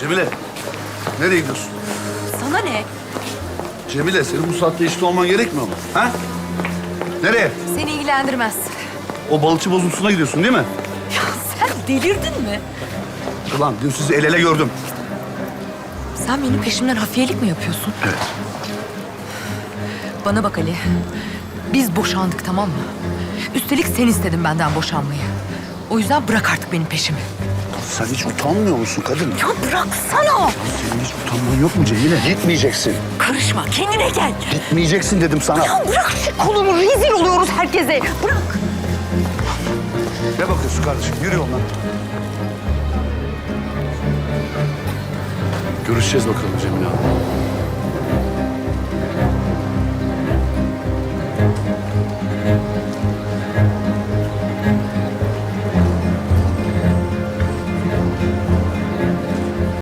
Cemile, nereye gidiyorsun? Sana ne? Cemile, senin bu saatte işte olman gerekmiyor mu? Ha? Nereye? Seni ilgilendirmez. O balıkçı bozuntusuna gidiyorsun değil mi? Ya sen delirdin mi? Ulan dün sizi el ele gördüm. Sen benim peşimden hafiyelik mi yapıyorsun? Evet. Bana bak Ali. Biz boşandık tamam mı? Üstelik sen istedin benden boşanmayı. O yüzden bırak artık benim peşimi. Sen hiç utanmıyor musun kadın? Ya bıraksana. Senin hiç utanman yok mu Cemile? Gitmeyeceksin. Karışma kendine gel. Gitmeyeceksin dedim sana. Ya bırak şu kolunu rezil oluyoruz herkese. Bırak. Ne bakıyorsun kardeşim? Yürü yoluna. Görüşeceğiz bakalım Cemile Hanım.